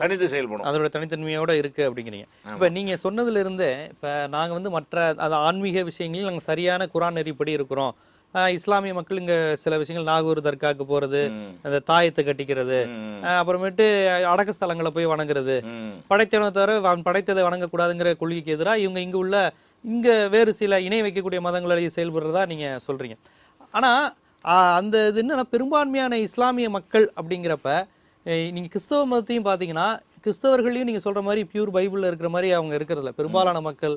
தனித்து செயல்படும் அதோட தனித்தன்மையோட இருக்கு அப்படிங்கிறீங்க. இப்ப நீங்க சொன்னதுல இருந்தே இப்ப நாங்க வந்து மற்ற அது ஆன்மீக விஷயங்களில் நாங்க சரியான குரான் நெறிப்படி இருக்கிறோம். இஸ்லாமிய மக்கள் இங்க சில விஷயங்கள் நாகூர் தர்காக்கு போறது அந்த தாயத்தை கட்டிக்கிறது அப்புறமேட்டு அடக்க ஸ்தலங்களை போய் வணங்குறது. படைத்தவனை தவிர படைத்ததை வணங்கக்கூடாதுங்கிற கொள்கைக்கு எதிராக இவங்க இங்க உள்ள இங்க வேறு சில இணை வைக்கக்கூடிய மதங்களை செயல்படுறதா நீங்க சொல்றீங்க. ஆனா அந்த இது என்னன்னா பெரும்பான்மையான இஸ்லாமிய மக்கள் அப்படிங்கிறப்ப அஹ் நீங்க கிறிஸ்தவ மதத்தையும் பாத்தீங்கன்னா கிறிஸ்தவர்களையும் நீங்க சொல்ற மாதிரி பியூர் பைபிள்ல இருக்கிற மாதிரி அவங்க இருக்கிறதுல பெரும்பாலான மக்கள்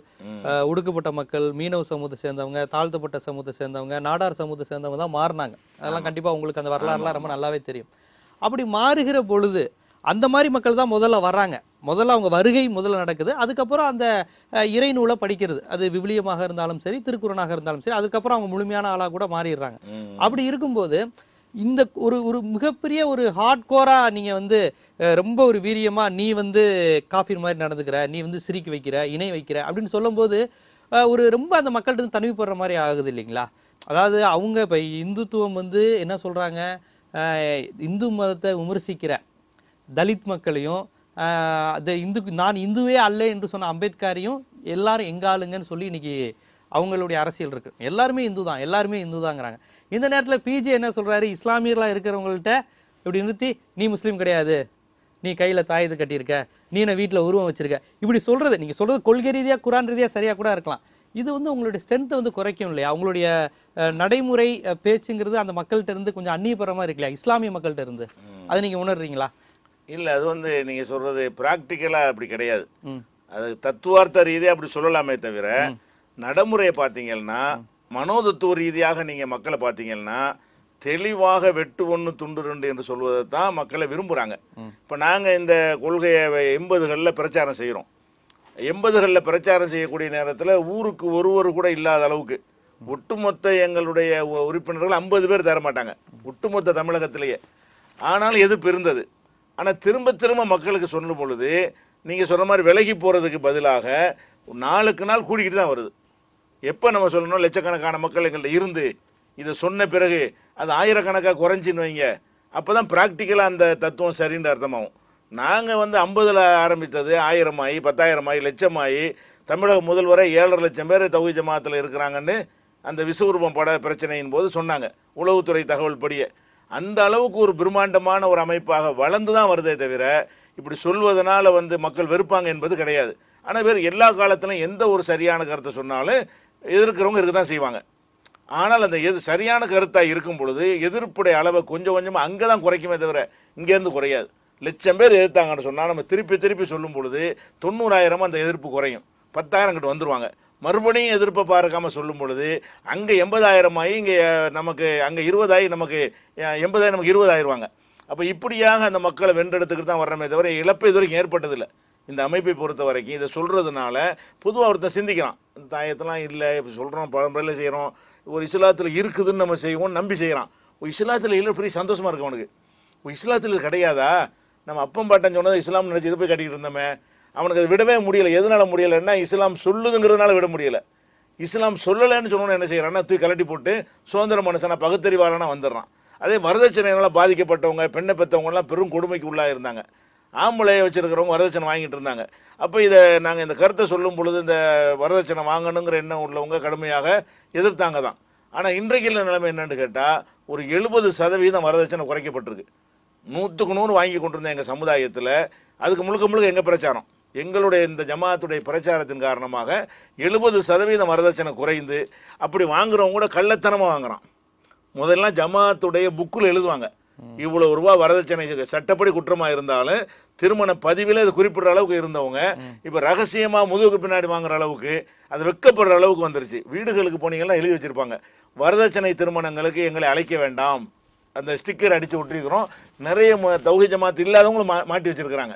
ஒடுக்கப்பட்ட மக்கள் மீனவ சமூகத்தை சேர்ந்தவங்க தாழ்த்தப்பட்ட சமூகத்தை சேர்ந்தவங்க நாடார் சமூகத்தை சேர்ந்தவங்க தான் மாறினாங்க. அதெல்லாம் கண்டிப்பா உங்களுக்கு அந்த வரலாறுலாம் ரொம்ப நல்லாவே தெரியும். அப்படி மாறுகிற பொழுது அந்த மாதிரி மக்கள் தான் முதல்ல வர்றாங்க. முதல்ல அவங்க வருகை முதல்ல நடக்குது. அதுக்கப்புறம் அந்த இறை நூலை படிக்கிறது. அது விவிலியமாக இருந்தாலும் சரி திருக்குறனாக இருந்தாலும் சரி அதுக்கப்புறம் அவங்க முழுமையான ஆளா கூட மாறிடுறாங்க. அப்படி இருக்கும்போது இந்த ஒரு ஒரு மிகப்பெரிய ஒரு ஹார்ட் நீங்கள் வந்து ரொம்ப ஒரு வீரியமாக நீ வந்து காஃபி மாதிரி நடந்துக்கிற நீ வந்து சிரிக்க வைக்கிற இணை வைக்கிற அப்படின்னு சொல்லும்போது ஒரு ரொம்ப அந்த மக்கள்கிட்ட இருந்து தனிமைப்படுற மாதிரி ஆகுது இல்லைங்களா? அதாவது அவங்க இப்போ இந்துத்துவம் வந்து என்ன சொல்கிறாங்க இந்து மதத்தை விமர்சிக்கிற தலித் மக்களையும் அது அந்த இந்து நான் இந்துவே அல்ல என்று சொன்ன அம்பேத்கரையும் எல்லாரும் எங்க ஆளுங்கன்னு சொல்லி இன்னைக்கு அவங்களுடைய அரசியல் இருக்கு. எல்லாருமே இந்து தான் எல்லாருமே இந்து தாங்கிறாங்க இந்த நேரத்துல பிஜே என்ன சொல்றாரு? இஸ்லாமியர்களா இருக்கிறவங்கள்ட்ட இப்படி நிறுத்தி நீ முஸ்லீம் கிடையாது. நீ கையில தாயத்து கட்டியிருக்க. நீ என்ன வீட்டுல உருவம் வச்சிருக்க. இப்படி சொல்றது நீங்க சொல்றது கொள்கை ரீதியா குரான் ரீதியா சரியா கூட இருக்கலாம். இது வந்து உங்களுடைய ஸ்ட்ரென்த்தை வந்து குறைக்கும் இல்லையா? அவங்களுடைய நடைமுறை பேச்சுங்கிறது அந்த மக்கள்கிட்ட இருந்து கொஞ்சம் அந்நியபரமா இருக்கு இல்லையா இஸ்லாமிய மக்கள்கிட்ட இருந்து. அதை நீங்க உணர்றீங்களா? இல்ல அது வந்து நீங்க சொல்றது பிராக்டிக்கலா அப்படி கிடையாது. அது தத்துவார்த்த ரீதியா அப்படி சொல்லலாமே தவிர. நடைமுறையை பார்த்தீங்கன்னா மனோதத்துவ ரீதியாக நீங்க மக்களை பார்த்தீங்கன்னா தெளிவாக வெட்டு ஒன்று துண்டு ரெண்டு என்று சொல்வதை தான் மக்களை விரும்புறாங்க. ம். இப்ப நாங்க இந்த கொள்கையை எண்பதுகள்ல பிரச்சாரம் செய்யறோம் எண்பதுகளில் பிரச்சாரம் செய்யக்கூடிய நேரத்துல ஊருக்கு ஒருவர் கூட இல்லாத அளவுக்கு ஒட்டுமொத்த எங்களுடைய உறுப்பினர்கள் ஐம்பது பேர் தர மாட்டாங்க ஒட்டுமொத்த தமிழகத்திலேயே. ஆனாலும் எதிர்ப்பு இருந்தது ஆனா திரும்ப திரும்ப மக்களுக்கு சொல்லும் பொழுது நீங்க சொன்ன மாதிரி விலகி போறதுக்கு பதிலாக நாளுக்கு நாள் கூடிக்கிட்டு தான் வருது. எப்போ நம்ம சொல்லணும்? லட்சக்கணக்கான மக்கள் எங்கள்கிட்ட இருந்து இதை சொன்ன பிறகு அது ஆயிரக்கணக்காக குறைஞ்சின்னு வைங்க. அப்போ தான் ப்ராக்டிக்கலாக அந்த தத்துவம் சரின்னு அர்த்தமாகும். நாங்கள் வந்து ஐம்பதில் ஆரம்பித்தது ஆயிரம் ஆகி பத்தாயிரம் ஆகி லட்சம் ஆகி தமிழக முதல்வரை ஏழரை லட்சம் பேர் தகுதி ஜமாத்தில் இருக்கிறாங்கன்னு அந்த விஸ்வரூபம் பட பிரச்சனையின் போது சொன்னாங்க. உளவுத்துறை தகவல் படியே. அந்த அளவுக்கு ஒரு பிரம்மாண்டமான ஒரு அமைப்பாக வளர்ந்து தான் வருதே தவிர இப்படி சொல்வதனால வந்து மக்கள் வெறுப்பாங்க என்பது கிடையாது. ஆனால் வேறு எல்லா காலத்திலும் எந்த ஒரு சரியான கருத்தை சொன்னாலும் எதிர்க்கிறவங்க இருக்க தான் செய்வாங்க. ஆனால் அந்த எது சரியான கருத்தாக இருக்கும் பொழுது எதிர்ப்புடைய அளவை கொஞ்சம் கொஞ்சமாக அங்கே தான் குறைக்குமே தவிர இங்கேருந்து குறையாது. லட்சம் பேர் எதிர்த்தாங்கன்னு சொன்னால் நம்ம திருப்பி திருப்பி சொல்லும் பொழுது தொண்ணூறாயிரம் அந்த எதிர்ப்பு குறையும். பத்தாயிரம் கிட்ட வந்துருவாங்க. மறுபடியும் எதிர்ப்பை பார்க்காம சொல்லும் பொழுது அங்கே எண்பதாயிரம் ஆகி இங்கே நமக்கு அங்கே இருபதாயி நமக்கு எண்பதாயிரம் நமக்கு இருபதாயிருவாங்க. அப்போ இப்படியாக அந்த மக்களை வென்றெடுத்துக்கிட்டு தான் வர்றமே தவிர இழப்பு இது வரைக்கும் ஏற்பட்டதில்லை. இந்த அமைப்பை பொறுத்த வரைக்கும் இதை சொல்கிறதுனால பொதுவாக ஒருத்தன் சிந்திக்கிறான். இந்த தாயத்தெல்லாம் இல்லை இப்போ சொல்கிறோம் பரம்பரையில் செய்கிறோம் ஒரு இஸ்லாத்தில் இருக்குதுன்னு நம்ம செய்வோம் நம்பி செய்கிறான் ஒரு இஸ்லாத்தில் இல்லை ஃப்ரீ சந்தோஷமாக இருக்கும் அவனுக்கு. ஒரு இஸ்லாத்தில் இது கிடையாதா? நம்ம அப்பம் பாட்டன் சொன்னது இஸ்லாம் நினச்சி இது போய் கட்டிக்கிட்டு இருந்தோமே. அவனுக்கு அது விடவே முடியல. எதனால் முடியலைன்னா இஸ்லாம் சொல்லுதுங்கிறதுனால விட முடியல. இஸ்லாம் சொல்லலைன்னு சொன்னோன்னு என்ன செய்கிறான்னா தூக்கி கலட்டி போட்டு சுதந்திர மனுஷனா பகுத்தறிவாளனா வந்துடுறான். அதே வரதட்சணையினால் பாதிக்கப்பட்டவங்க பெண்ணை பெற்றவங்கலாம் பெரும் கொடுமைக்கு உள்ளாக இருந்தாங்க ஆம்பளையை வச்சிருக்கிறவங்க வரதட்சணை வாங்கிட்டு இருந்தாங்க. அப்போ இதை நாங்கள் இந்த கருத்தை சொல்லும் பொழுது இந்த வரதட்சணை வாங்கணுங்கிற எண்ணம் உள்ளவங்க கடுமையாக எதிர்த்தாங்க தான். ஆனால் இன்றைக்கு நிலைமை என்னன்னு கேட்டால் ஒரு எழுபது சதவீதம் வரதட்சணை குறைக்கப்பட்டிருக்கு. நூற்றுக்கு நூறு வாங்கி கொண்டிருந்த எங்கள் சமுதாயத்தில் அதுக்கு முழுக்க முழுக்க எங்கள் பிரச்சாரம்? எங்களுடைய இந்த ஜமாத்துடைய பிரச்சாரத்தின் காரணமாக எழுபது சதவீதம் வரதட்சணை குறைந்து அப்படி வாங்குறவங்க கூட கள்ளத்தனமாக வாங்குறான். முதல்ல ஜமாத்துடைய புக்கில் எழுதுவாங்க. இவ்வளவு ரூபா வரதட்சணை சட்டப்படி குற்றமா இருந்தாலும் திருமண பதிவில் இது குறிப்பிடுற அளவுக்கு இருந்தவங்க இப்ப ரகசியமா முதுகுக்கு பின்னாடி வாங்குற அளவுக்கு அது வெக்கப்படுற அளவுக்கு வந்துருச்சு. வீடுகளுக்கு போனீங்கன்னா எழுதி வச்சிருப்பாங்க. வரதட்சணை திருமணங்களுக்கு எங்களை அழைக்க வேண்டாம். அந்த ஸ்டிக்கர் அடிச்சு விட்டுருக்கிறோம் நிறைய ம- தௌஹீத் ஜமாத் இல்லாதவங்களும் மா- மாட்டி வச்சிருக்கிறாங்க.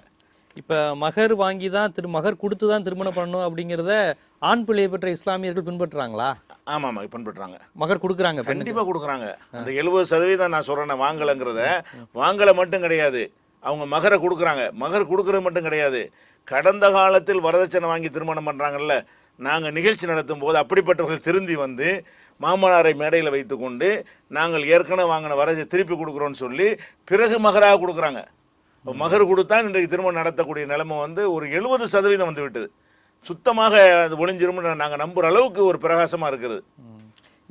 இப்ப மகர் வாங்கி தான் திரு மகர் கொடுத்து தான் திருமணம் பண்ணணும் அப்படிங்கிறத ஆண் பிள்ளையை பெற்ற இஸ்லாமியர்கள் பின்பற்றுறாங்களா? ஆமா ஆமா பின்பற்றுறாங்க. மகர் கொடுக்குறாங்க பெண்ணுக்கு. கண்டிப்பா கொடுக்குறாங்க. அந்த எழுபது சதவீதம் நான் சொல்றேன் வாங்கலைங்கிறத வாங்கலை மட்டும் கிடையாது. அவங்க மகரை கொடுக்குறாங்க. மகர் கொடுக்கறது மட்டும் கிடையாது. கடந்த காலத்தில் வரதட்சணை வாங்கி திருமணம் பண்றாங்கல்ல நாங்க நிகழ்ச்சி நடத்தும் போது அப்படிப்பட்டவர்கள் திருந்தி வந்து மாமனாரை மேடையில் வைத்துக்கொண்டு நாங்கள் ஏற்கனவே வாங்கின வரதை திருப்பி கொடுக்குறோம்னு சொல்லி பிறகு மகராக கொடுக்குறாங்க. மகர் கொடுத்தா இன்றைக்கு திருமணம் நடத்தக்கூடிய நிலைமை வந்து ஒரு எழுபது சதவீதம் வந்து விட்டது. சுத்தமாக அது ஒளிஞ்சிரும்னு நாங்க நம்புற அளவுக்கு ஒரு பிரகாசமா இருக்குது.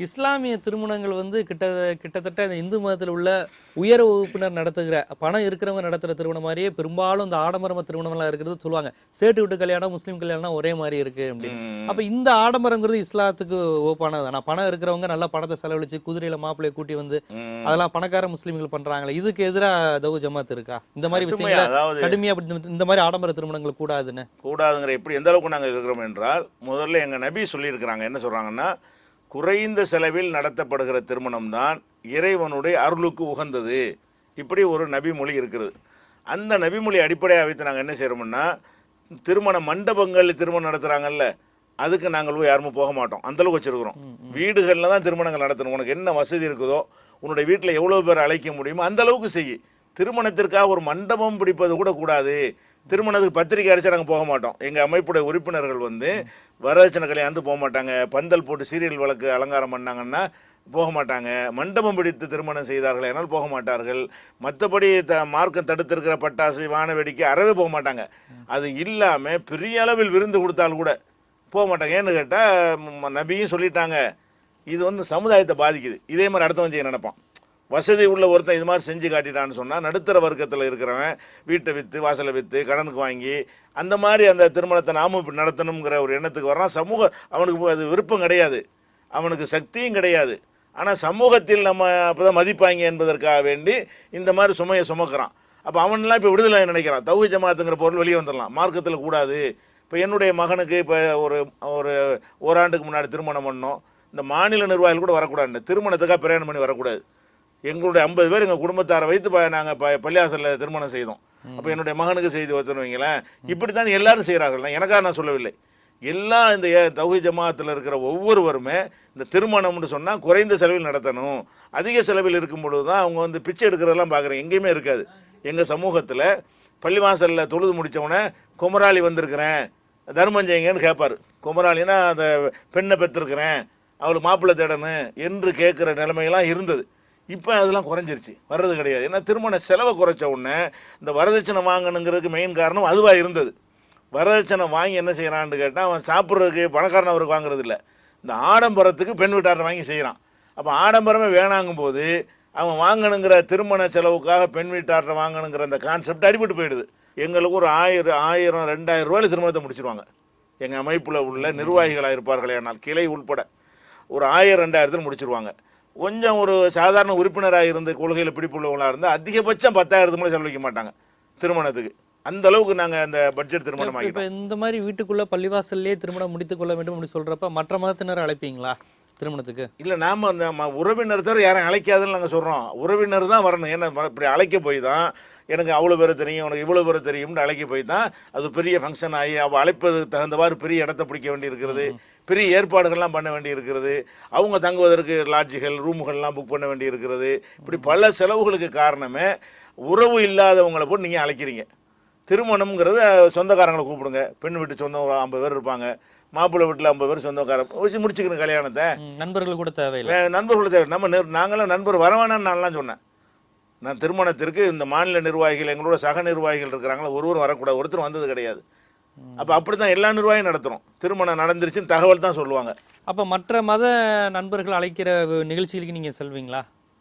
இஸ்லாமிய திருமணங்கள் வந்து கிட்ட கிட்டத்தட்ட இந்த இந்து மதத்தில் உள்ள உயர் வகுப்பினர் நடத்துகிற பணம் இருக்கிறவங்க நடத்துகிற திருமணம் மாதிரியே பெரும்பாலும் இந்த ஆடம்பரம திருமணம்லாம் இருக்கிறது சொல்லுவாங்க. சேட்டு வீட்டு கல்யாணம் முஸ்லீம் கல்யாணம் ஒரே மாதிரி இருக்கு அப்படின்னு. அப்ப இந்த ஆடம்பரங்கிறது இஸ்லாத்துக்கு ஓப்பானது ஆனா பணம் இருக்கிறவங்க நல்லா பணத்தை செலவழிச்சு குதிரையில மாப்பிள்ளைய கூட்டி வந்து. அதெல்லாம் பணக்கார முஸ்லீம்கள் பண்றாங்களே இதுக்கு எதிரா தவு ஜமாத் இருக்கா? இந்த மாதிரி விஷயங்களை கடுமையா அப்படி இந்த- இந்த மாதிரி ஆடம்பர திருமணங்கள் கூடாதுன்னு. கூடாதுங்கிற எப்படி எந்த அளவுக்கு நாங்கள் இருக்கிறோம் என்றால் முதல்ல எங்க நபி சொல்லியிருக்கிறாங்க. என்ன சொல்றாங்கன்னா குறைந்த செலவில் நடத்தப்படுகிற திருமணம் தான் இறைவனுடைய அருளுக்கு உகந்தது. இப்படி ஒரு நபிமொழி இருக்கிறது. அந்த நபிமொழி அடிப்படையாக வைத்து நாங்கள் என்ன செய்யறோம்னா திருமண மண்டபங்கள் திருமணம் நடத்துறாங்கல்ல அதுக்கு நாங்கள் போய் யாருமே போக மாட்டோம். அந்த அளவுக்கு வச்சிருக்கிறோம். வீடுகளில் தான் திருமணங்கள் நடத்தணும். உனக்கு என்ன வசதி இருக்குதோ உன்னுடைய வீட்டில் எவ்வளவு பேர் அழைக்க முடியுமோ அந்த அளவுக்கு செய் திருமணத்திற்காக ஒரு மண்டபம் பிடிப்பது கூட கூடாது. திருமணத்துக்கு பத்திரிக்கை அடிச்சா நாங்கள் போக மாட்டோம். எங்கள் அமைப்புடைய உறுப்பினர்கள் வந்து வரதட்சணை கல்யாணத்து போக மாட்டாங்க. பந்தல் போட்டு சீரியல் வழக்கு அலங்காரம் பண்ணாங்கன்னா போக மாட்டாங்க. மண்டபம் பிடித்து திருமணம் செய்தார்கள் என்னால் போக மாட்டார்கள். மற்றபடி த மார்க்கம் தடுத்திருக்கிற பட்டாசு வான வேடிக்கை அறவே போக மாட்டாங்க. அது இல்லாமல் பெரிய அளவில் விருந்து கொடுத்தால் கூட போக மாட்டாங்க. ஏன்னு கேட்டால் நபியும் சொல்லிட்டாங்க. இது வந்து சமுதாயத்தை பாதிக்குது. இதே மாதிரி அடுத்தவன் செய்ய நினைப்பான். வசதி உள்ள ஒருத்தன் இது மாதிரி செஞ்சு காட்டிட்டான்னு சொன்னால் நடுத்தர வர்க்கத்தில் இருக்கிறவன் வீட்டை விற்று வாசலை விற்று கடனுக்கு வாங்கி அந்த மாதிரி அந்த திருமணத்தை நாம இப்படி நடத்தணுங்கிற ஒரு எண்ணத்துக்கு வரான் சமூக அவனுக்கு அது விருப்பம் கிடையாது. அவனுக்கு சக்தியும் கிடையாது. ஆனால் சமூகத்தில் நம்ம அப்போ தான் மதிப்பாங்க என்பதற்காக வேண்டி இந்த மாதிரி சுமையை சுமக்கிறான். அப்போ அவன்லாம் இப்போ விடுதலை நினைக்கிறான். தௌஹி ஜமாத்துங்கிற பொருள் வெளியே வந்துடலாம் மார்க்கத்தில் கூடாது. இப்போ என்னுடைய மகனுக்கு இப்போ ஒரு ஒரு ஓராண்டுக்கு முன்னாடி திருமணம் பண்ணோம். இந்த மாநில நிர்வாகிகள் கூட வரக்கூடாது. திருமணத்துக்காக பிரயாணம் பண்ணி வரக்கூடாது. எங்களுடைய ஐம்பது பேர் எங்க குடும்பத்தாரை வைத்து ப- நாங்க ப- பள்ளிவாசல்ல திருமணம் செய்தோம். அப்ப என்னுடைய மகனுக்கு செய்து வச்சுன்னு வைங்களேன் இப்படித்தான் எல்லாரும் செய்கிறார்கள் எனக்காக நான் சொல்லவில்லை. எல்லா இந்த தௌஹி ஜமாத்தில் இருக்கிற ஒவ்வொருவருமே இந்த திருமணம்னு சொன்னா குறைந்த செலவில் நடத்தணும். அதிக செலவில் இருக்கும் பொழுது தான் அவங்க வந்து பிச்சை எடுக்கிறதெல்லாம் பார்க்குறேன் எங்கேயுமே இருக்காது. எங்க சமூகத்துல பள்ளிவாசல்ல தொழுது முடிச்சவொடனே குமராளி வந்திருக்கிறேன். தர்மம் செய்யுங்கன்னு கேட்பாரு குமராளினா அந்த பெண்ணை பெற்றிருக்கிறேன் அவளுக்கு மாப்பிள்ளை தேடணும் என்று கேட்குற நிலைமையெல்லாம் இருந்தது. இப்போ அதெல்லாம் குறைஞ்சிருச்சு. வர்றது கிடையாது. ஏன்னா திருமண செலவை குறைச்ச உடனே இந்த வரதட்சணை வாங்கணுங்கிறதுக்கு மெயின் காரணம் அதுவாக இருந்தது. வரதட்சணை வாங்கி என்ன செய்கிறான்னு கேட்டால் அவன் சாப்பிட்றதுக்கு பணக்காரன் அவருக்கு வாங்குறது இல்லை. இந்த ஆடம்பரத்துக்கு பெண் வீட்டாரை வாங்கி செய்கிறான் அப்போ ஆடம்பரமே வேணாங்கும் போது அவன் வாங்கணுங்கிற திருமண செலவுக்காக பெண் வீட்டாரை வாங்கணுங்கிற அந்த கான்செப்ட் அடிபட்டு போயிடுது. எங்களுக்கு ஒரு ஆயிரம் ஆயிரம் ரெண்டாயிரம் ரூபாயில் திருமணத்தை முடிச்சிருவாங்க. எங்கள் அமைப்பில் உள்ள நிர்வாகிகளாக இருப்பார்களே ஆனால் கிளை உள்பட ஒரு ஆயிரம் ரெண்டாயிரத்தில் முடிச்சிருவாங்க. கொஞ்சம் ஒரு சாதாரண உறுப்பினராக இருந்து கொள்கையில் பிடிப்புள்ளவங்களாக இருந்தால் அதிகபட்சம் பத்தாயிரத்துக்கு மேலே செலவழிக்க மாட்டாங்க திருமணத்துக்கு. அந்த அளவுக்கு நாங்கள் அந்த பட்ஜெட் திருமணம் இப்ப இந்த மாதிரி வீட்டுக்குள்ள பள்ளிவாசல்லே திருமணம் முடித்துக் கொள்ள வேண்டும் அப்படி சொல்றப்ப மற்ற மதத்தினர் அழைப்பீங்களா? திருமணத்துக்கு? இல்லை நாம அந்த ம- உறவினர் தவிர யாரும் அழைக்காதுன்னு நாங்கள் சொல்கிறோம் உறவினர் தான் வரணும். ஏன்னா இப்படி அழைக்க போய் தான் எனக்கு அவ்வளோ பேர் தெரியும் உனக்கு இவ்வளோ பேர் தெரியும்னு அழைக்க போய் தான் அது பெரிய ஃபங்க்ஷன் ஆகி அவள் அழைப்பதுக்கு தகுந்தவாறு பெரிய இடத்த பிடிக்க வேண்டி இருக்கிறது பெரிய ஏற்பாடுகள்லாம் பண்ண வேண்டி இருக்கிறது அவங்க தங்குவதற்கு லாட்ஜுகள் ரூமுகள்லாம் புக் பண்ண வேண்டி இருக்கிறது இப்படி பல செலவுகளுக்கு காரணமே உறவு இல்லாதவங்களை போட்டு நீங்கள் அழைக்கிறீங்க. திருமணம்ங்கிறது சொந்தக்காரங்களை கூப்பிடுங்க. பெண் வீட்டு சொந்தம் ஒரு ஐம்பது பேர் இருப்பாங்க. மாப்பிள்ளை வீட்டில் ஐம்பது பேர் சொந்தக்காரன். வச்சு முடிச்சுக்கணும் கல்யாணத்தை. நண்பர்கள் கூட தேவையில்லை. நண்பர்கள் தேவை. நம்ம நாங்களாம் நண்பர் வரவேணான்னு நான்லாம் சொன்னேன். நான் திருமணத்திற்கு இந்த மாநில நிர்வாகிகள் எங்களோட சக நிர்வாகிகள் இருக்கிறாங்களா ஒருவரும் வரக்கூடாது. ஒருத்தரும் வந்தது கிடையாது. அப்ப அப்படித்தான் எல்லா நிர்வாகியும் நடத்துறோம். திருமணம் நடந்துருச்சுன்னு தகவல் தான் சொல்லுவாங்க. அப்ப மற்ற மத நண்பர்கள் அழைக்கிற நிகழ்ச்சிகளுக்கு நீங்க செல்வீங்களா?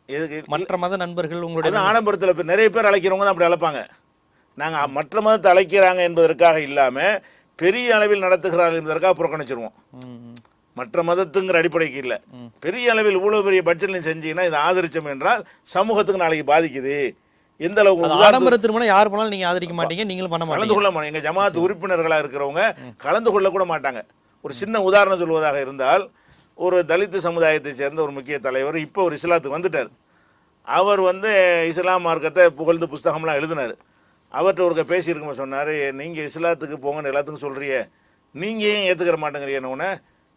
எதுக்கு? மற்ற மத நண்பர்கள் உங்களுடைய ஆடம்பரத்தில் இப்போ நிறைய பேர் அழைக்கிறவங்க தான் அப்படி அழைப்பாங்க. நாங்க மற்ற மதத்தை அழைக்கிறாங்க என்பதற்காக இல்லாம பெரிய அளவில் நடத்துகிறார்கள் என்பதற்காக புறக்கணிச்சிருவோம். மற்ற மதத்துங்கிற அடிப்படைக்கு இல்லை. பெரிய அளவில் இவ்வளவு பெரிய பட்ஜெட்ல செஞ்சீங்கன்னா இதை ஆதரிச்சோம் என்றால் சமூகத்துக்கு நாளைக்கு பாதிக்குது. எந்த அளவுக்கு ஆடம்பர திருமணம் யார் போனாலும் நீங்க ஆதரிக்க மாட்டீங்க நீங்களும் பண்ண கலந்து கொள்ள மாட்டாங்க. எங்க ஜமாத் உறுப்பினர்களா இருக்கிறவங்க. கலந்து கொள்ள கூட மாட்டாங்க. ஒரு சின்ன உதாரணம் சொல்வதாக இருந்தால் ஒரு தலித் சமுதாயத்தை சேர்ந்த ஒரு முக்கிய தலைவர் இப்போ ஒரு இஸ்லாத்துக்கு வந்துட்டார். அவர் வந்து இஸ்லாம் மார்க்கத்தை புகழ்ந்து புஸ்தகம்லாம் எழுதினார். அவர்கிட்ட ஒருக்க பேசியிருக்கும் சொன்னார். நீங்கள் இஸ்லாத்துக்கு போங்கன்னு எல்லாத்துக்கும் சொல்கிறிய நீங்கள் ஏன் ஏத்துக்கிற மாட்டேங்கிறீங்கன்னு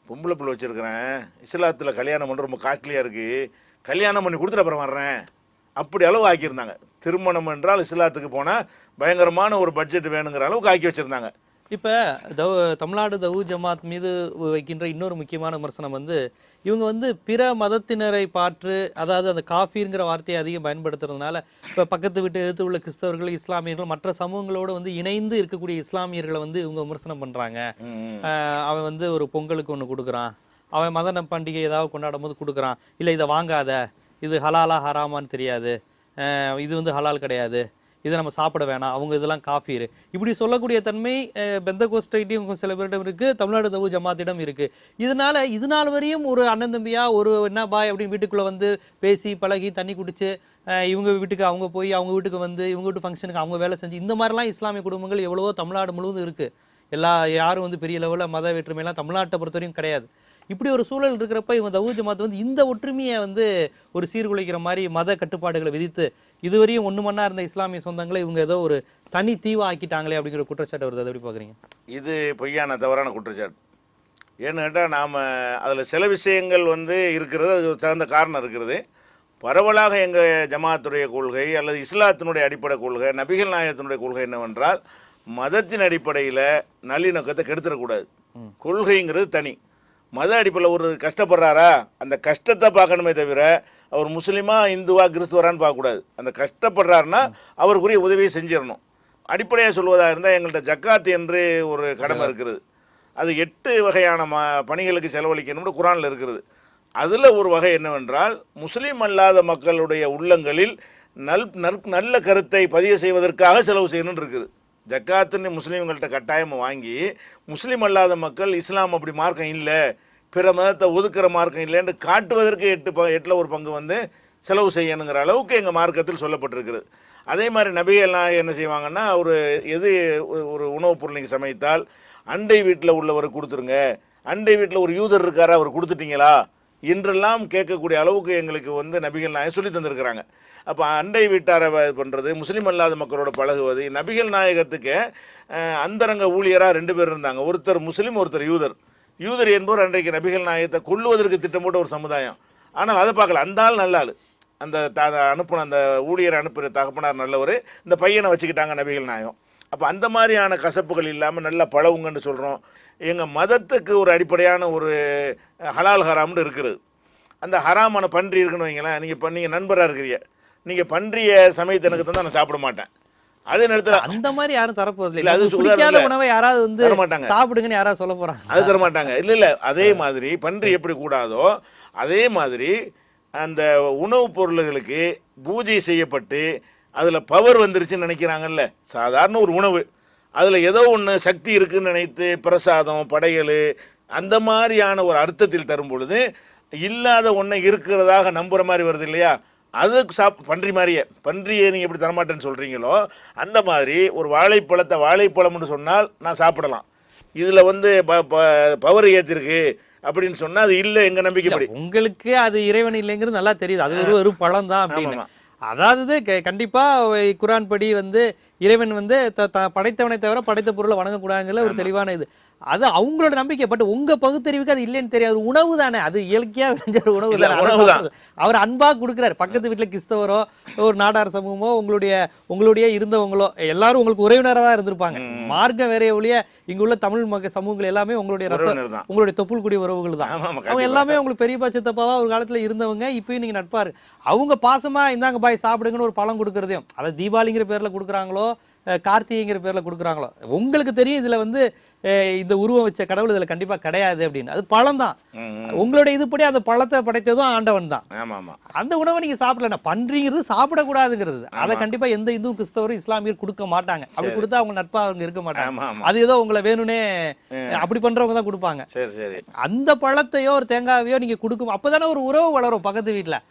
பொம்பளை பிள்ளை வச்சுருக்கிறேன். இஸ்லாத்தில் கல்யாணம் பண்ண ரொம்ப காஸ்ட்லியாக இருக்குது கல்யாணம் பண்ணி கொடுத்துட்டு அப்புறம் வர்றேன். அப்படி அளவு ஆக்கியிருந்தாங்க. திருமணம் என்றால் இஸ்லாத்துக்கு போனால் பயங்கரமான ஒரு பட்ஜெட் வேணுங்கிற அளவுக்கு ஆக்கி வச்சிருந்தாங்க. இப்ப தவ தமிழ்நாடு தவு ஜமாத் மீது வைக்கின்ற இன்னொரு முக்கியமான விமர்சனம் வந்து இவங்க வந்து பிற மதத்தினரை பாற்று அதாவது அந்த காஃபிங்கிற வார்த்தையை அதிகம் பயன்படுத்துறதுனால இப்ப பக்கத்து வீட்டு எழுத்து உள்ள கிறிஸ்தவர்கள் இஸ்லாமியர்கள் மற்ற சமூகங்களோடு வந்து இணைந்து இருக்கக்கூடிய இஸ்லாமியர்களை வந்து இவங்க விமர்சனம் பண்றாங்க. அவன் வந்து ஒரு பொங்கலுக்கு ஒண்ணு கொடுக்குறான். அவன் மத பண்டிகை ஏதாவது கொண்டாடும் போது கொடுக்குறான். இல்ல இதை வாங்காத. இது ஹலாலா ஹராமான்னு தெரியாது. இது வந்து ஹலால் கிடையாது. இதை நம்ம சாப்பிட வேணாம். அவங்க இதெல்லாம் காஃபீர் இப்படி சொல்லக்கூடிய தன்மை பெந்த கோஸ்டைட்டையும் சில பேரிடம் இருக்கு. தமிழ்நாடு தவு ஜமாத்திடம் இருக்கு. இதனால இது நாள் வரையும் ஒரு அண்ணன் தம்பியா ஒரு என்ன பாய் அப்படின்னு வீட்டுக்குள்ள வந்து பேசி பழகி தண்ணி குடிச்சு இவங்க வீட்டுக்கு அவங்க போய் அவங்க வீட்டுக்கு வந்து இவங்க வீட்டு ஃபங்க்ஷனுக்கு அவங்க வேலை செஞ்சு இந்த மாதிரிலாம் இஸ்லாமிய குடும்பங்கள் எவ்வளவோ தமிழ்நாடு முழுவதும் இருக்கு. எல்லா யாரும் வந்து பெரிய லெவலில் மத வேற்றுமையெல்லாம் தமிழ்நாட்டை பொறுத்தவரையும் கிடையாது. இப்படி ஒரு சூழல் இருக்கிறப்ப இவங்க தவு ஜமாத் வந்து இந்த ஒற்றுமையை வந்து ஒரு சீர்குலைக்கிற மாதிரி மத கட்டுப்பாடுகளை விதித்து இதுவரையும் ஒண்ணு மண்ணா இருந்த இஸ்லாமிய சொந்தங்களை இவங்க ஏதோ ஒரு தனி தீவா ஆக்கிட்டாங்களே அப்படிங்கிற குற்றச்சாட்டு வருது. அதை எப்படி பாக்குறீங்க இது பொய்யான தவறான குற்றச்சாட்டு. ஏன்னு கேட்டால் நாம் அதில் சில விஷயங்கள் வந்து இருக்கிறது அது தகுந்த காரணம் இருக்கிறது. பரவலாக எங்கள் ஜமாத்துடைய கொள்கை அல்லது இஸ்லாத்தினுடைய அடிப்படை கொள்கை நபிகள் நாயகத்தினுடைய கொள்கை என்னவென்றால் மதத்தின் அடிப்படையில் நல்லிணக்கத்தை கெடுத்துடக்கூடாது. கொள்கைங்கிறது தனி. மத அடிப்படையில் ஒரு கஷ்டப்படுறாரா? அந்த கஷ்டத்தை பார்க்கணுமே தவிர அவர் முஸ்லீமா இந்துவா கிறிஸ்துவரான்னு பார்க்கக்கூடாது. அந்த கஷ்டப்படுறாருன்னா அவருக்குரிய உதவியை செஞ்சிடணும். அடிப்படையாக சொல்வதாக இருந்தால் எங்கள்கிட்ட ஜக்காத் என்று ஒரு கடமை இருக்கிறது அது எட்டு வகையான ம பணிகளுக்கு செலவழிக்கணும்னு குரானில் இருக்கிறது அதில் ஒரு வகை என்னவென்றால் முஸ்லீம் அல்லாத மக்களுடைய உள்ளங்களில் நல் நற்- நல்ல கருத்தை பதிவு செய்வதற்காக செலவு செய்யணும்னு இருக்குது. ஜக்காத்துன்னு முஸ்லீம்கள்ட்ட கட்டாயமாக வாங்கி முஸ்லீம் அல்லாத மக்கள் இஸ்லாம் அப்படி மார்க்கம் இல்லை பிற மதத்தை ஒதுக்குற மார்க்கம் இல்லைன்னு காட்டுவதற்கு எட்டு ப எட்டில் ஒரு பங்கு வந்து செலவு செய்யணுங்கிற அளவுக்கு எங்கள் மார்க்கத்தில் சொல்லப்பட்டிருக்கிறது. அதே மாதிரி நபிகள்லாம் என்ன செய்வாங்கன்னா ஒரு எது ஒரு- ஒரு உணவுப் பொருள் நீங்கள் சமைத்தால் அண்டை வீட்டில் உள்ளவர் கொடுத்துருங்க அண்டை வீட்டில் ஒரு யூதர் இருக்காரா அவர் கொடுத்துட்டீங்களா? இன்றெல்லாம் கேட்கக்கூடிய அளவுக்கு எங்களுக்கு வந்து நபிகள் நாயகம் சொல்லி தந்திருக்கிறாங்க. அப்போ அண்டை வீட்டாரை பண்ணுறது முஸ்லீம் அல்லாத மக்களோட பழகுவது நபிகள் நாயகத்துக்கு அந்தரங்க ஊழியராக ரெண்டு பேர் இருந்தாங்க. ஒருத்தர் முஸ்லீம் ஒருத்தர் யூதர். யூதர் என்பவர் அன்றைக்கு நபிகள் நாயகத்தை கொல்லுவதற்கு திட்டமிட்ட ஒரு சமுதாயம். ஆனால் அதை பார்க்கல. அந்த ஆள் நல்ல ஆள். அந்த த- அனுப்புன அந்த ஊழியரை அனுப்புகிற தகப்பனார் நல்லவர். இந்த பையனை வச்சுக்கிட்டாங்க நபிகள் நாயகம். அப்போ அந்த மாதிரியான கசப்புகள் இல்லாமல் நல்லா பழவுங்கன்னு சொல்கிறோம் எங்கள் மதத்துக்கு ஒரு அடிப்படையான ஒரு ஹலால் ஹராம்னு இருக்குது. அந்த ஹராமான பன்றி இருக்குன்னு வைங்களேன் நீங்கள் இப்போ நீங்கள் நண்பராக இருக்கிறீங்க. நீங்கள் பன்றிய சமயத்து எனக்கு தந்தா நான் சாப்பிட மாட்டேன். அதே நேரத்தில் அந்த மாதிரி யாரும் தரப்போறது இல்ல, அது பிடிக்காத. உணவை யாராவது வந்து தர மாட்டாங்க சாப்பிடுங்கன்னு யாராவது சொல்ல போறாங்க அது தர மாட்டாங்க இல்ல இல்ல. அதே மாதிரி பன்றி எப்படி கூடாதோ அதே மாதிரி அந்த உணவுப் பொருள்களுக்கு பூஜை செய்யப்பட்டு அதுல பவர் வந்துருச்சுன்னு நினைக்கிறாங்கல்ல. சாதாரண ஒரு உணவு. அதுல ஏதோ ஒண்ணு சக்தி இருக்குன்னு நினைத்து பிரசாதம் படையல் அந்த மாதிரியான ஒரு அர்த்தத்தில் தரும் பொழுது இல்லாத ஒண்ணை இருக்கிறதாக நம்புற மாதிரி வருது இல்லையா? அது சாப் பன்றி மாதிரியே. பன்றியை நீங்க எப்படி தரமாட்டேன்னு சொல்றீங்களோ அந்த மாதிரி ஒரு வாழைப்பழத்தை வாழைப்பழம்னு சொன்னால் நான் சாப்பிடலாம். இதுல வந்து பவர் ஏத்திருக்கு அப்படின்னு சொன்னா அது இல்ல எங்க நம்பிக்கைப்படி. உங்களுக்கு அது இறைவன் இல்லைங்கிறது நல்லா தெரியுது. அது ஒரு பழம் தான் அப்படின்னு. அதாவது க- கண்டிப்பா அஹ் குர்ஆன் படி வந்து இறைவன் வந்து படைத்தவனை தவிர படைத்த பொருளை வணங்கக்கூடாதுங்கிற ஒரு. தெளிவான இது அது அவங்களோட நம்பிக்கை பட் உங்க பகுத்தறிவுக்கு அது இல்லைன்னு தெரியாது. உணவு தானே. அது இயற்கையா விளைஞ்ச உணவு தானே. அவர் அன்பா கொடுக்குறாரு. பக்கத்து வீட்டுல கிறிஸ்தவரோ ஒரு நாடார் சமூகமோ உங்களுடைய உங்களுடைய இருந்தவங்களோ எல்லாரும் உங்களுக்கு உறவினரா தான் இருந்திருப்பாங்க. ம். மார்க்கம் வேறைய ஒழிய இங்க உள்ள தமிழ் மக சமூகங்கள் எல்லாமே உங்களுடைய உங்களுடைய தொப்புள் குடி உறவுகள் தான். அவங்க. எல்லாமே உங்களுக்கு பெரியப்பா சித்தப்பாவா ஒரு காலத்துல இருந்தவங்க இப்பயும் நீங்க நட்பாரு. அவங்க பாசமா இந்தாங்க பாய் சாப்பிடுங்கன்னு ஒரு பழம் கொடுக்கறதையும் அதை தீபாவளிங்கிற பேர்ல கொடுக்குறாங்களோ கார்த்திகைங்கிற பேர்ல கொடுக்குறாங்களோ? உங்களுக்கு தெரியும் இதுல வந்து இந்த உருவம் வச்ச கடவுள் இதுல கண்டிப்பா கிடையாது அப்படின்னு. அது பழம் தான். உங்களுடைய இதுபடி அந்த பழத்தை படைத்ததும் ஆண்டவன் தான். அந்த உணவை நீங்க சாப்பிடல பன்றிங்கிறது சாப்பிடக்கூடாதுங்கிறது. அதை ஆமா. கண்டிப்பா எந்த இந்து கிறிஸ்தவரும் இஸ்லாமியர் கொடுக்க மாட்டாங்க. அப்படி. கொடுத்தா அவங்க நட்பா அவங்க இருக்க மாட்டாங்க. அது ஏதோ உங்களை வேணும்னே. அப்படி பண்றவங்க தான் கொடுப்பாங்க. சரி சரி. அந்த பழத்தையோ ஒரு தேங்காவையோ நீங்க கொடுக்கும் அப்பதானே ஒரு உறவு வளரும் பக்கத்து அஹ்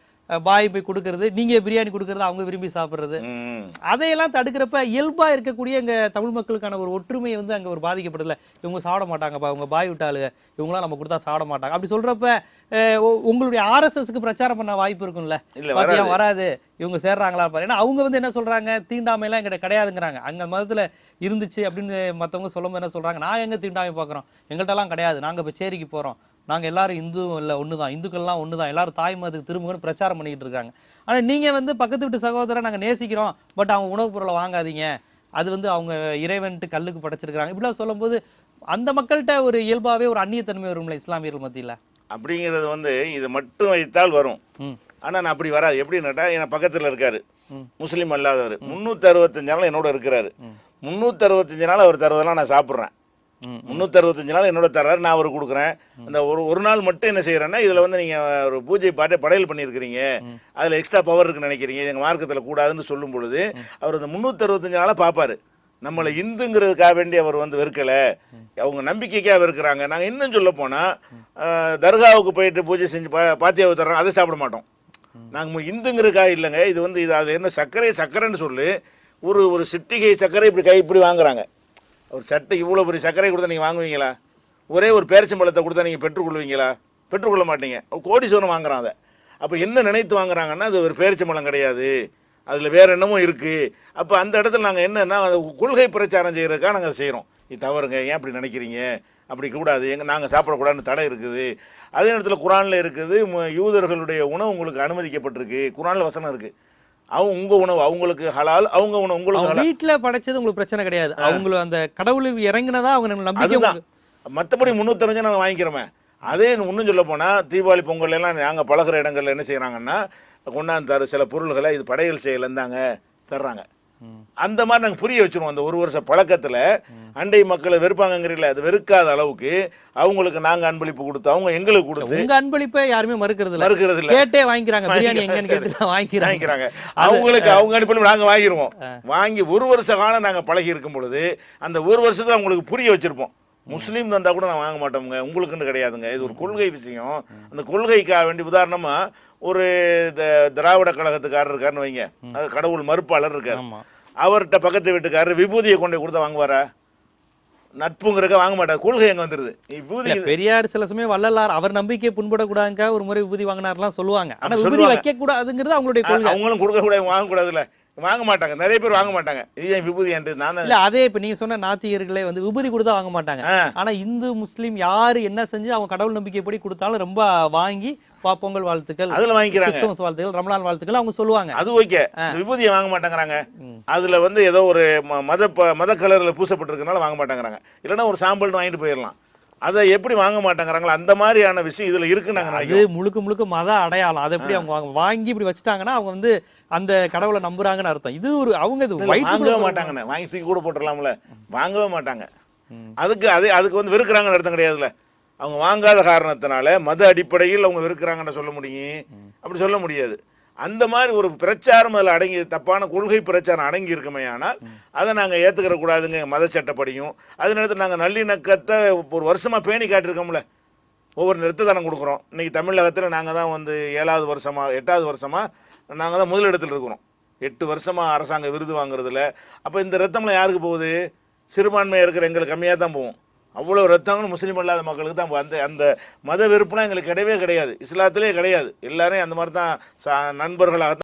பாய் போய் கொடுக்கறது நீங்க பிரியாணி கொடுக்கறது அவங்க விரும்பி சாப்பிடுறது. அதையெல்லாம் தடுக்கிறப்ப இயல்பா இருக்கக்கூடிய எங்க தமிழ் மக்களுக்கான ஒரு ஒற்றுமை வந்து அங்க ஒரு பாதிக்கப்படுதுல இவங்க சாப்பிட மாட்டாங்கப்பா இவங்க பாய் விட்டாளுங்க இவங்களாம் நம்ம கொடுத்தா சாப்பிட மாட்டாங்க. அப்படி சொல்றப்ப உங்களுடைய ஆர்எஸ்எஸ்க்கு பிரச்சாரம் பண்ண வாய்ப்பு இருக்கும்ல? பாத்தியா வராது. இவங்க சேர்றாங்களா பாரு. ஏன்னா அவங்க வந்து என்ன சொல்றாங்க? தீண்டாமை எல்லாம் எங்கிட்ட கிடையாதுங்கிறாங்க. அங்க மதத்துல இருந்துச்சு அப்படின்னு மத்தவங்க சொல்லும்போது என்ன சொல்றாங்க? நான் எங்க தீண்டாமை பாக்குறோம்? எங்கள்ட்ட எல்லாம் கிடையாது. நாங்க இப்ப சேரிக்கு போறோம். நாங்க எல்லாரும் இந்து இல்ல ஒண்ணுதான். இந்துக்கள்லாம் ஒண்ணுதான். எல்லாரும் தாய் மதத்துக்கு திரும்புங்கன்னு பிரச்சாரம் பண்ணிட்டு இருக்காங்க. ஆனா நீங்க வந்து பக்கத்து வீட்டு சகோதரரை நாங்க நேசிக்கிறோம் பட் அவங்க உணவுப் பொருளை வாங்காதீங்க. அது வந்து அவங்க இறைவன்ட்டு கல்லுக்கு படைச்சிருக்காங்க இப்படிலாம் சொல்லும்போது அந்த மக்கள்கிட்ட ஒரு இயல்பாவே ஒரு அந்நியத்தன்மை வரும்ல இஸ்லாமியர்கள் மத்தியில? அப்படிங்கிறது வந்து இது மட்டும் வைத்தால் வரும். ம். ஆனா நான் அப்படி வராது. எப்படின்னாட்டா என் பக்கத்துல இருக்காரு. முஸ்லீம் அல்லாதவர். முன்னூத்தி அறுபத்தஞ்சு நாள் என்னோட இருக்கிறாரு. ம். முன்னூத்தி அறுபத்தஞ்சு நாள் அவர் தருவதெல்லாம் நான் சாப்பிட்றேன். ம் முன்னூத்தி அறுபத்தஞ்சு நாள் என்னோட தர்றாரு நான் அவருக்கு கொடுக்குறேன். அந்த ஒரு ஒரு நாள் மட்டும் என்ன செய்யறேன்னா இதுல வந்து நீங்க ஒரு பூஜை பாட்டு படையல் பண்ணியிருக்கிறீங்க. அதுல எக்ஸ்ட்ரா பவர் இருக்குன்னு நினைக்கிறீங்க. எங்க மார்க்கத்துல கூடாதுன்னு சொல்லும் பொழுது அவர் அந்த முன்னூத்தி அறுபத்தஞ்சு நாளா பாப்பாரு. நம்மளை இந்துங்கிறதுக்காக வேண்டி அவர் வந்து வெறுக்கல. அவங்க நம்பிக்கைக்காக வெறுக்கிறாங்க. நாங்க இன்னும் சொல்ல போனா அஹ், தர்காவுக்கு போயிட்டு பூஜை செஞ்சு பா- பாத்தியாவை தர்றோம் அதை சாப்பிட மாட்டோம். நாங்க மு- இந்துங்கிறதுக்காக இல்லைங்க. இது வந்து இது அது என்ன சர்க்கரை சர்க்கரைன்னு சொல்லு. ஒரு ஒரு சிட்டிகை சர்க்கரை இப்படி கை இப்படி வாங்குறாங்க. ஒரு சட்டை இவ்வளோ பெரிய சர்க்கரை கொடுத்தா நீங்கள் வாங்குவீங்களா? ஒரே ஒரு பேரிச்சம்பழத்தை கொடுத்தா நீங்கள் பெற்றுக்கொள்வீங்களா? பெற்றுக்கொள்ள மாட்டீங்க. கோடீஸ்வரம் வாங்குறான் அதை. அப்போ என்ன நினைத்து வாங்குறாங்கன்னா அது ஒரு பேரிச்சம்பழம் கிடையாது. அதில் வேறு என்னமோ இருக்குது அப்போ அந்த இடத்துல நாங்கள் என்னென்னா அது கொள்கை பிரச்சாரம் செய்கிறதுக்காக நாங்கள் செய்கிறோம் இது தவறுங்க. ஏன் அப்படி நினைக்கிறீங்க? அப்படி கூடாது எங்கே நாங்கள் சாப்பிடக்கூடாதுன்னு தடை இருக்குது. அதே நேரத்தில் குரானில் இருக்குது மு- யூதர்களுடைய உணவு உங்களுக்கு அனுமதிக்கப்பட்டிருக்கு. குரானில் வசனம் இருக்குது அவங்க உங்க உணவு அவங்களுக்கு ஹலால் அவங்க உணவு உங்களுக்கு வீட்டுல படைச்சது உங்களுக்கு பிரச்சனை கிடையாது. அவங்கள அந்த கடவுள் இறங்குனதா அவங்க நம்பிக்கை மற்றபடி முந்நூற்றஞ்சு நாங்கள் வாங்கிக்கிறோமே. அதே இன்னும் சொல்ல போனா தீபாவளி பொங்கல் எல்லாம் நாங்கள் பழகுற இடங்கள்ல என்ன செய்றாங்கன்னா கொண்டாந்து தர சில பொருள்களை இது படையல் செய்யல இருந்தாங்க தர்றாங்க. அந்த மாதிரி நாங்கள் புரிய வச்சிருவோம். அந்த ஒரு வருஷ பழக்கத்துல அண்டை மக்களை வெறுப்பாங்கங்கிறீங்கள அது வெறுக்காத அளவுக்கு அவங்களுக்கு நாங்க அன்பளிப்பு கொடுத்து அவங்க எங்களுக்கு கொடுத்து உங்க அன்பளிப்பை யாருமே மறுக்கிறது இல்ல. மறுக்கிறது இல்ல. கேட்டே வாங்கிக்கிறாங்க. பிரியாணி எங்கன்னு. கேட்டு வாங்கிக்கிறாங்க. அவங்களுக்கு அவங்க அனுப்பி நாங்க வாங்கிடுவோம். வாங்கி ஒரு வருஷ காலம் நாங்க பழகி இருக்கும் பொழுது அந்த ஒரு வருஷத்துல அவங்களுக்கு புரிய வச்சிருப்போம். முஸ்லீம் தந்தா கூட நான் வாங்க மாட்டோமுங்க. உங்களுக்குன்னு கிடையாதுங்க. இது ஒரு கொள்கை விஷயம். அந்த கொள்கைக்காக வேண்டி உதாரணமா ஒரு திராவிட கழகத்துக்காரர் இருக்காருன்னு வைங்க. கடவுள் மறுப்பாளர் இருக்காரு. ஆமா. அவர்கிட்ட பக்கத்து வீட்டுக்காரர் விபூதியை கொண்டு கொடுத்தா வாங்குவாரா? நட்புங்கிறக்க வாங்க மாட்டார். கொள்கை எங்க வந்துருது? விபூதி பெரியார் சில சமயம் வள்ளலார் அவர் நம்பிக்கையை புண்படக்கூடாதுங்க ஒரு முறை விபூதி வாங்கினார்லாம் சொல்லுவாங்க. ஆனா விபூதி. வைக்க கூடாதுங்கிறது அவங்களுடைய கொள்கை. அவங்களும் கொடுக்க கூடாது வாங்க கூடாதுல்ல வாங்க மாட்டாங்க. நிறைய பேர் வாங்க மாட்டாங்க. இது விபூதி என்று நான் இல்ல அதே இப்ப நீங்க சொன்ன நாத்திகர்களே வந்து விபூதி கொடுத்தா வாங்க மாட்டாங்க. ஆனா இந்து முஸ்லீம் யாரு என்ன செஞ்சு அவங்க கடவுள் நம்பிக்கைப்படி கொடுத்தாலும் ரொம்ப வாங்கி பொங்கல் வாழ்த்துக்கள் அதுல வாங்கிக்கிறாங்க. கிறிஸ்துமஸ் வாழ்த்துக்கள் ரமலான் வாழ்த்துக்கள் அவங்க சொல்லுவாங்க. அது ஓகே. விபூதியை வாங்க மாட்டேங்கிறாங்க. அதுல வந்து ஏதோ ஒரு மத மத கலர்ல பூசப்பட்டிருக்கனால வாங்க மாட்டேங்கிறாங்க. இல்லைன்னா ஒரு சாம்பிள் வாங்கிட்டு போயிடலாம். அதை எப்படி வாங்க மாட்டேங்கிறாங்களோ அந்த மாதிரியான விஷயம் இதுல இருக்கு நாங்க அது முழுக்க முழுக்க மத அடையாளம். அதை எப்படி அவங்க வாங்க- இப்படி வச்சுட்டாங்கன்னா அவங்க வந்து அந்த கடவுளை நம்புறாங்கன்னு அர்த்தம். இது ஒரு அவங்க இது வாங்கவே மாட்டாங்கண்ணே. வாங்கி தூக்கி கூட போட்டுடலாம்ல வாங்கவே மாட்டாங்க. அதுக்கு அது அதுக்கு வந்து வெறுக்கிறாங்கன்னு அர்த்தம் கிடையாதுல்ல. அவங்க வாங்காத காரணத்தினால மத அடிப்படையில் அவங்க வெறுக்கிறாங்கன்னு சொல்ல முடியும். அப்படி சொல்ல முடியாது. அந்த மாதிரி ஒரு பிரச்சாரம் அதில் அடங்கி தப்பான கொள்கை பிரச்சாரம் அடங்கி இருக்குமே ஆனால் அதை நாங்கள் ஏற்றுக்கிற கூடாதுங்க மத சட்டப்படியும். அதே நேரத்தில் நாங்கள் நல்லிணக்கத்தை ஒரு வருஷமா பேணி காட்டியிருக்கோம்ல. ஒவ்வொரு நிறுத்த தானம் கொடுக்குறோம். இன்னைக்கு தமிழகத்தில் நாங்கள் தான் வந்து ஏழாவது வருஷமா எட்டாவது வருஷமா நாங்கள் தான் முதலிடத்தில் இருக்கிறோம். எட்டு வருஷமா அரசாங்க விருது வாங்குறதுல அப்போ இந்த ரத்தம்லாம் யாருக்கு போகுது? சிறுபான்மையாக இருக்கிற எங்களுக்கு கம்மியாக தான் போகும். அவ்வளோ ரத்தங்களும் முஸ்லீம் இல்லாத மக்களுக்கு தான் அந்த அந்த மத வெறுப்புனா எங்களுக்கு கிடையவே கிடையாது. இஸ்லாத்திலே கிடையாது. எல்லாரும் அந்த மாதிரி தான் சா- நண்பர்களாக